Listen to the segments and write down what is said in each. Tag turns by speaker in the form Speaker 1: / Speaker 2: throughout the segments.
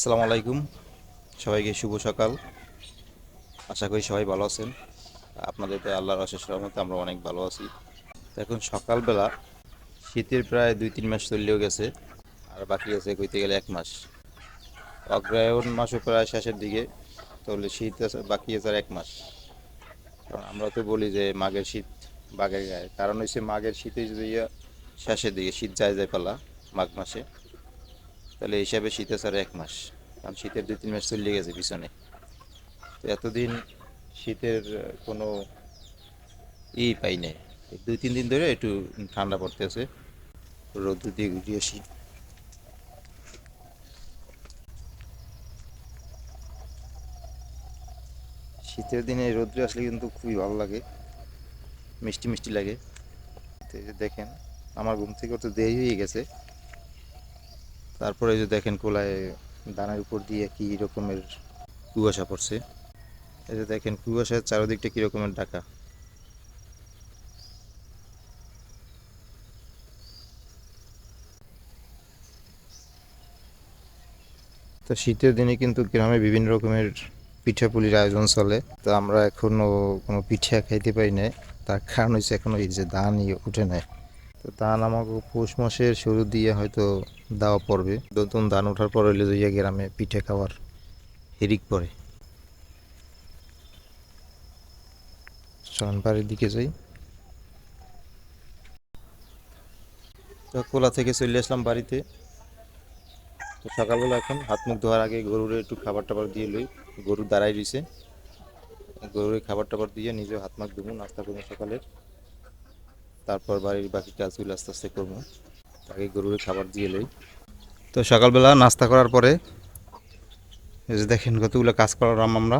Speaker 1: আসসালামু আলাইকুম। সবাইকে শুভ সকাল। আশা করি সবাই ভালো আছেন। আপনাদের তো আল্লাহর অশেষ রহমতে আমরা অনেক ভালো আছি। এখন সকালবেলা শীতের প্রায় দুই, তিন মাস চললেও গেছে, আর বাকি আছে কইতে গেলে এক মাস। অগ্রায়ণ মাসও প্রায় শেষের দিকে, তাহলে শীত আছে, বাকি আছে আর এক মাস। কারণ আমরা তো বলি যে মাঘের শীত বাঘের গায়ে। কারণ হচ্ছে মাঘের শীতে যদি শেষের দিকে শীত যায় যায় পালা, মাঘ মাসে। তাহলে এই হিসাবে শীতে স্যার এক মাস। কারণ শীতের দুই, তিন মাস চলে গেছে পিছনে। তো এতদিন শীতের কোনো ই পাই নাই। দুই, তিন দিন ধরে একটু ঠান্ডা পড়তেছে রোদ দিয়ে ঘুরিয়ে আসি শীতের দিনে রোদ্রে আসলে কিন্তু খুবই ভালো লাগে। মিষ্টি মিষ্টি লাগে। দেখেন, আমার ঘুম থেকে তো দেরি হয়ে গেছে। তারপরে যে দেখেন কোলায় দানার উপর দিয়ে কি রকমের কুয়াশা পড়ছে। এই যে দেখেন কুয়াশার চারদিকটা কি রকমের ঢাকা। তো শীতের দিনে কিন্তু গ্রামে বিভিন্ন রকমের পিঠাপুলির আয়োজন চলে। তো আমরা এখনও কোনো পিঠা খাইতে পারি না তার কারণ হচ্ছে এখনও এই যে ধান উঠে নাই। তো ধান আমাকে পৌষ মাসের শুরু দিয়ে হয়তো দেওয়া পড়বে। নতুন ধান ওঠার পর হইলে যে গ্রামে পিঠে খাওয়ার হিরিক পড়ে চলন বাড়ির দিকে যাই। কোলা থেকে চলে আসলাম বাড়িতে। তো সকালবেলা এখন হাত মুখ ধোয়ার আগে গরুরে একটু খাবার টাবার দিয়ে লই। গরু দাঁড়াই রইছে। গরুরে খাবার টাবার দিয়ে নিজে হাত মুখ ধুবো, নাস্তা করব সকালের। তারপর বাড়ির বাকি কাজগুলো আস্তে আস্তে করব। আগে গরুর খাবার দিয়ে লই তো সকালবেলা নাস্তা করার পরে, এই যে দেখেন কতগুলো কাজ করলাম আমরা।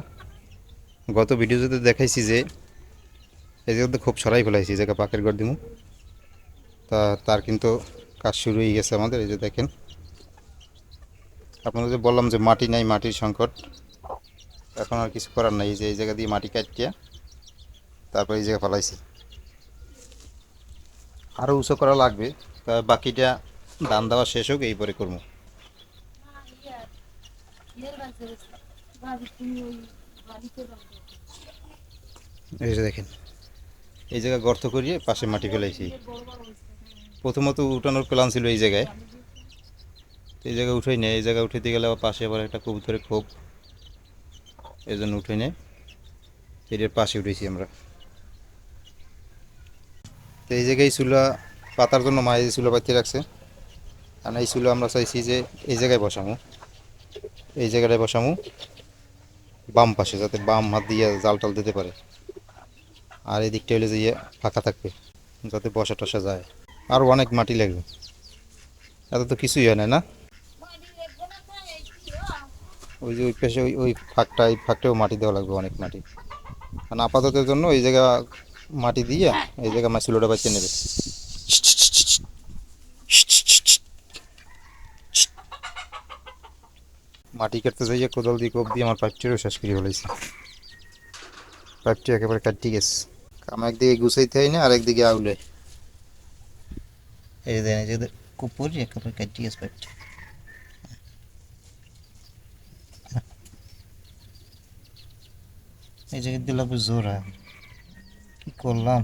Speaker 1: গত ভিডিওতে দেখাইছি যে, এই জায়গাতে খুব সরাই ফেলাইছি জায়গা পাকের ঘর দিমু। তা, তার কিন্তু কাজ শুরু হয়ে গেছে আমাদের, এই যে দেখেন। আপনাদের যে বললাম যে মাটি নাই, মাটির সংকট। এখন আর কিছু করার নাই যে এই জায়গা দিয়ে মাটি কাটিয়া তারপর এই জায়গা ফেলাইছি। আরও উঁচু করা লাগবে, তা বাকিটা ধান দেওয়া শেষ হোক, এই পরে করব। দেখেন, এই জায়গায় গর্ত করিয়ে পাশে মাটি ফেলাইছি। প্রথমত উঠানোর প্ল্যান ছিল এই জায়গায়। এই জায়গায় উঠাই নেই, এই জায়গায় উঠাইতে গেলে আবার পাশে আবার একটা কবুতরের খোপ। এই জন্য উঠাই নেই। এটার পাশে উঠেছি আমরা। তো এই জায়গায় চুলা পাতার জন্য মা এই চুলা পাতিয়ে রাখছে। আর এই চুলা আমরা চাইছি যে এই জায়গায় বসামো। এই জায়গাটায় বসামো। বাম পাশে যাতে বাম হাত দিয়ে জাল টাল দিতে পারে। আর এই দিকটা হলে যে ইয়ে ফাঁকা থাকবে, যাতে বসা টসা যায়। আর অনেক মাটি লাগবে। এত তো কিছুই হয় না না? ওই যে ওই পাশে ওই ওই ফাঁকটা এই ফাঁকটাও মাটি দেওয়া লাগবে, অনেক মাটি। কারণ আপাততের জন্য ওই জায়গা মাটি দিয়ে এই জায়গা মাছ চুলোটা বাঁচিয়ে নেবে। মাটি কাটতে যাইয়ে কোদাল দিয়ে কোপ দিয়ে আমার পাইপটিরও শেষ করে ফেলেছি পাইপটি একেবারে কাটি গেছে। কাম একদিকে গুছাইতে হয় না আর একদিকে আউলে। এই এই যে কুপুর একেবারে কাটি গেছে পাইপটি এই জায়গায় দিলাম জোর কি করলাম।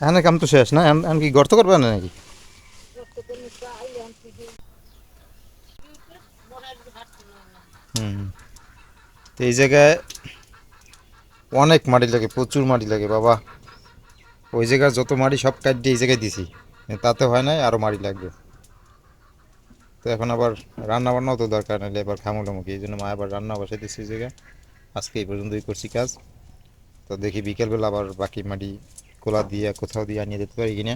Speaker 1: এখানে কাম তো শেষ না? এখন কি গর্ত করবে না নাকি? হুম। তো এই জায়গায় অনেক মাটি লাগে, প্রচুর মাটি লাগে, বাবা। ওই জায়গার যত মাটি সব কাট দিয়ে এই জায়গায় দিছি। তাতে হয় নাই আরও মাটি লাগবে। তো এখন আবার রান্না বান্নাও তো দরকার, নাহলে এবার খামুলামুখি এই জন্য মা আবার রান্না বসাই দিচ্ছে জায়গায়। আজকে এই পর্যন্তই করছি কাজ। তো দেখি বিকেলবেলা আবার বাকি মাটি কোলা দিয়ে কোথাও দিয়ে আনিয়ে দিতে পারি কিনা।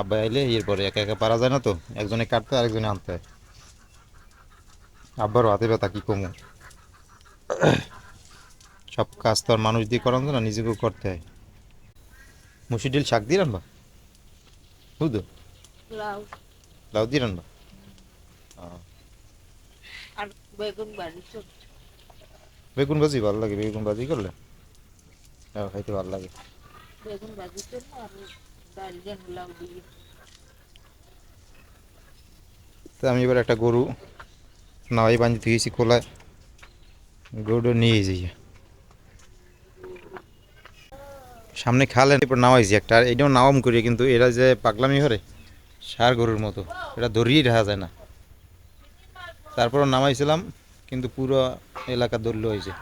Speaker 1: আব্বা আইলে এরপরে একা একা পারা যায় না তো একজনে কাটতে আরেকজনে আনতে হয়। আব্বারও হাতে ব্যথা কি কমু? সব কাজ তো আর মানুষ দিয়ে করানো না নিজেকেও করতে হয়। মুসি ডিল শাক দিয়ে রানবা? বুঝতো
Speaker 2: লাউ।
Speaker 1: দিয়ে রানবা?
Speaker 2: আর বেগুন বাড়ি
Speaker 1: বেগুন ভাজি ভালো লাগে বেগুন ভাজি করলে? হ্যাঁ খাইতে ভালো লাগে।
Speaker 2: বেগুন ভাজি চল আর ডাল লাউ দিয়ে
Speaker 1: তো আমি এবার একটা গরু নাওয়াই বাঁধতে ধুয়েছি খোলায়। গরুটা নিয়ে যাই। সামনে খালেন এরপর নামাইছি একটা আর এটাও নাওয়াম করি কিন্তু এরা যে পাগলামি করে সার গরুর মতো এটা ধরিয়েই রাখা যায় না। তারপরও নামাইছিলাম। কিন্তু পুরো এলাকা দৌড়লো হয়েছে।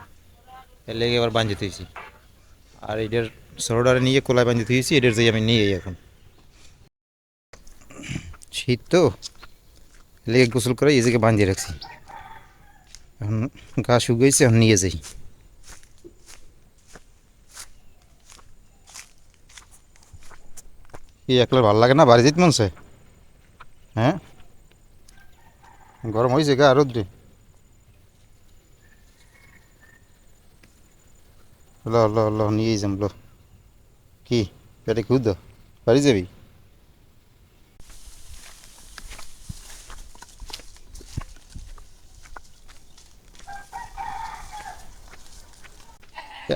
Speaker 1: এর লেগে এবার বাঁধতে হয়েছি আর এটার সরোডারে নিয়ে কোলায় বাঁধতে হয়েছি এটার যাই আমি নিয়ে এখন। শীত তো লেগে গোসল করে জায়গায় বাঁধিয়ে রাখছি। এখন গা শুকিয়েছে এখন নিয়ে যাই। কি একলা ভালো লাগে না, বাড়ি যেতে মনছে হ্যাঁ? গরম হয়েছে গা, রোদ্রে। ল ল ল, নিয়ে যাম, ল। কি? পেটে খুদ বাড়ি যাবি?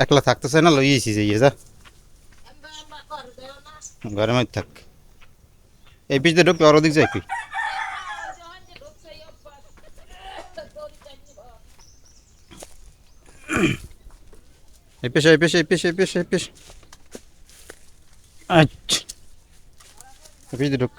Speaker 1: একলা থাকতেছে না লইয়েছি যে ইয়ে যা ঘরের মধ্যে থাক। এই পিছতে ঢুকলে ওর দিক যাই কি এই পেশে এই পেশে এই পেশে এই পেশে এই পেশে আচ্ছা এই ঢুক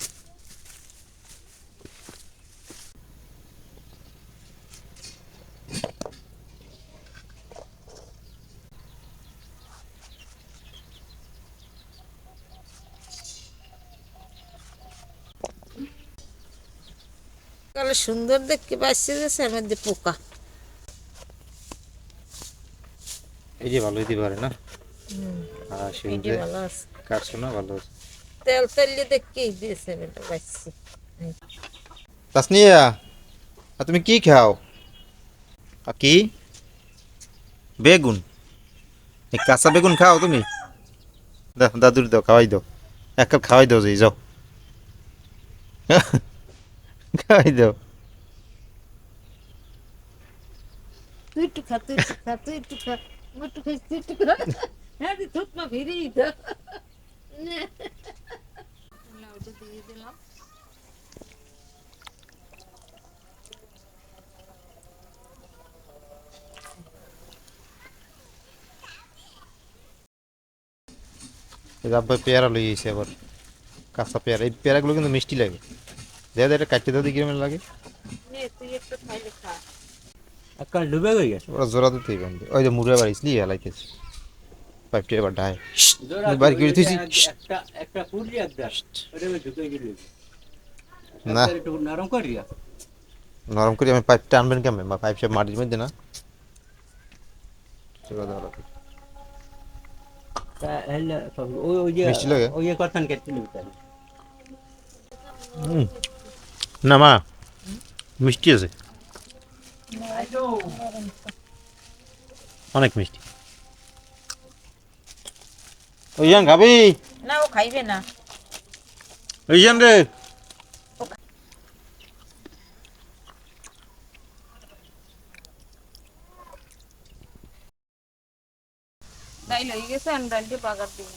Speaker 2: সুন্দর দেখতে পাচ্ছি যে সে মধ্যে পোকা।
Speaker 1: এই যে ভালো দিতে পারে না আর শুনতে
Speaker 2: ভালো আছে।
Speaker 1: কাটছো না? ভালো আছে।
Speaker 2: তেল তেলে দেখি দিয়েছে
Speaker 1: তাসনিয়া আর তুমি কি খাও? আর কি? বেগুন। এই কাঁচা বেগুন খাও তুমি? দাও দাদুর দাও খাওয়াই দাও। এক কাপ খাওয়াই দাও যাই যাও। খাওয়াই দাও।
Speaker 2: তুই একটু খা তুই একটু খা তুই একটু খা। হ্যাঁ
Speaker 1: পেয়ারা লই গেছে আবার কাঁচা পেয়ারা। এই পেয়ারাগুলো কিন্তু মিষ্টি লাগে। দেখা এটা কাটতে দাও কিরম লাগে।
Speaker 2: তুই একটু খাইলে খা।
Speaker 3: আজকাল ডুবে গই গেছে।
Speaker 1: ওরা জোড়া দিতেই বান্ধে ওই যে ইসলি পাইপটা এবার ঢায় বাড়ি করে থুইছি
Speaker 3: একটা একটা পুরি একটা ওটা ঢুকে গেল
Speaker 1: না
Speaker 3: একটু নরম করিয়া
Speaker 1: নরম করে আমি পাইপটা আনবেন কেমন বা পাইপ সব মাটির মধ্যে না জোড়া না মা মিষ্টি আছে অনেক মিষ্টি। ওই যান খাবি?
Speaker 2: না ও খাইবে না।
Speaker 1: ওই যান রে।
Speaker 2: ডাইল হয়ে গেছে আমি ডাইলটা বাগার দিই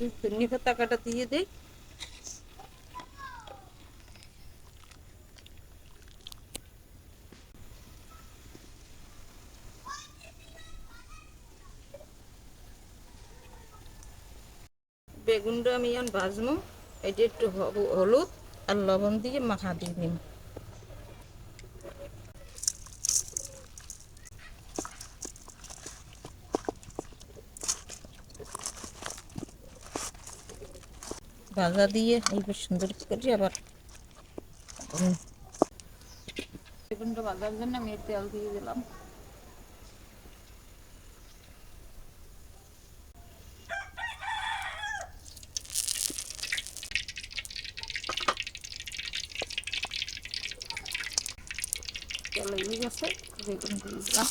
Speaker 2: তুই ধনে পাতা কাটা দিয়ে দে বেগুনটা আমি ভাজবো। এটা একটু হলুদ আর লবণ দিয়ে মাখা দিয়ে নিম ভাজা দিয়ে এইবার সুন্দর করে আবার উম, বেগুনটা ভাজার জন্য আমি এর তেল দিয়ে দিলাম তেল হয়ে গেছে বেগুন দিয়ে দিলাম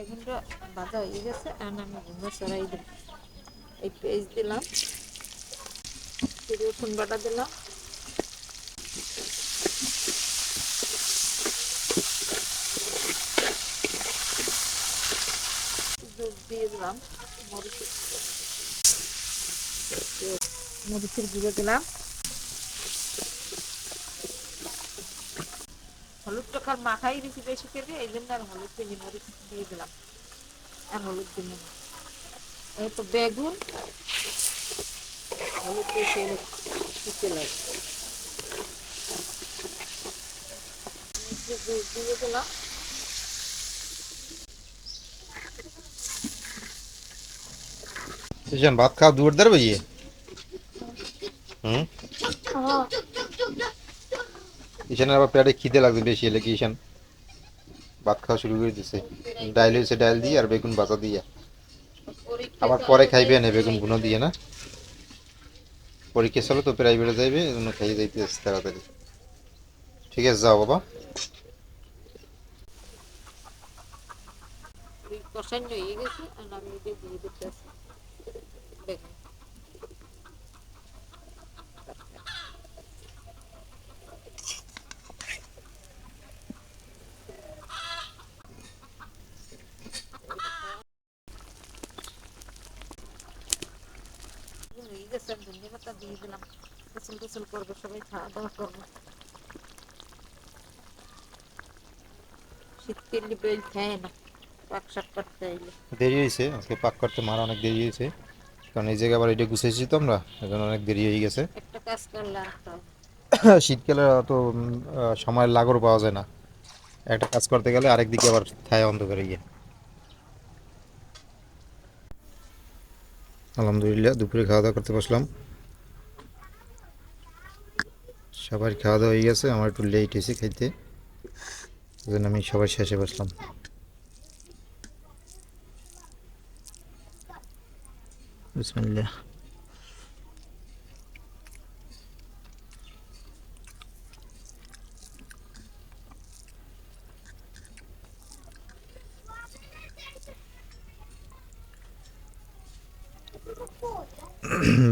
Speaker 2: বেগুনটা ভাজা হয়ে গেছে আর আমি ভুনা সরাই দিলাম এই পেঁয়াজ দিলাম রসুন বাটা দিলাম। দুধ দিয়ে দিলাম মরিচের মরিচের গুঁড়ো দিলাম। হলুদ টাকার মাখাই দিছি বেশি করে এই জন্য আর হলুদ চিনি মরিচ দিয়ে দিলাম। আর হলুদ না এই তো বেগুন। হলুদ দিয়ে তেলে দিতে লাগে দিয়ে দিলাম।
Speaker 1: ভাত খাওয়া দ্বার ভাইয়ে? হুম? ঈশানের আবার পেটে খিদে লাগবে বেশি এলে কি ঈশান ভাত খাওয়া শুরু করে দিছে। ডাইল হয়েছে ডাইল দিয়ে আর বেগুন বাতা দিয়ে। আবার পরে খাইবে না, বেগুন গুনো দিয়ে না। পরীক্ষা চলো তো প্রাইভেটে যাইবে খাইয়ে যাইতে তাড়াতাড়ি। ঠিক আছে, যাও বাবা।
Speaker 2: কষান হয়ে গেছে, আর আমি দিয়ে বেগুন হয়ে গেছে আমি ধনিয়া পাতা দিয়ে দিলাম গোসল গোসল করব সবাই খাওয়া দাওয়া করব শীতকালে বেল খায় না পাক শাক করতে এলে
Speaker 1: দেরি হয়েছে আজকে পাক করতে মারা অনেক দেরি হয়েছে কারণ এই জায়গায় আবার এটা গুছাইছি তো আমরা এখন অনেক দেরি হয়ে গেছে।
Speaker 2: একটা কাজ করলে আরেকটা হবে।
Speaker 1: শীতকালে অত সময়ের লাগর পাওয়া যায় না। একটা কাজ করতে গেলে আরেক দিকে আবার ছায়া অন্ধকারে গিয়ে। আলহামদুলিল্লাহ দুপুরে খাওয়া দাওয়া করতে বসলাম। সবার খাওয়া দাওয়া হয়ে গেছে আমার একটু লেট হয়েছে খাইতে। এই জন্য আমি সবার শেষে বসলাম।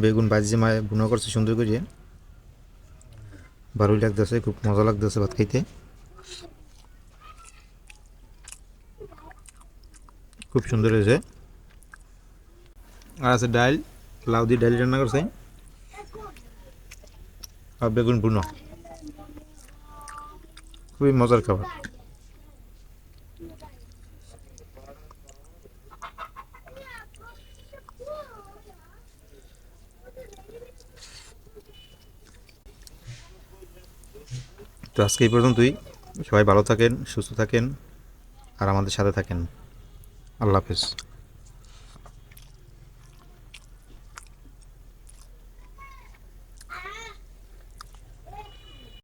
Speaker 1: বেগুন ভাজি মায়ে বুনো করছে সুন্দর করিয়ে ভালোই লাগতেছে খুব মজা লাগতেছে ভাত খাইতে। খুব সুন্দর হয়েছে। আর আছে ডাল লাউ দিয়ে ডাল রান্না করছে। আর বেগুন বুনো খুবই মজার খাবার। তো আজকে এই পর্যন্তই। সবাই ভালো থাকেন, সুস্থ থাকেন, আর আমাদের সাথে থাকেন। আল্লাহ হাফেজ।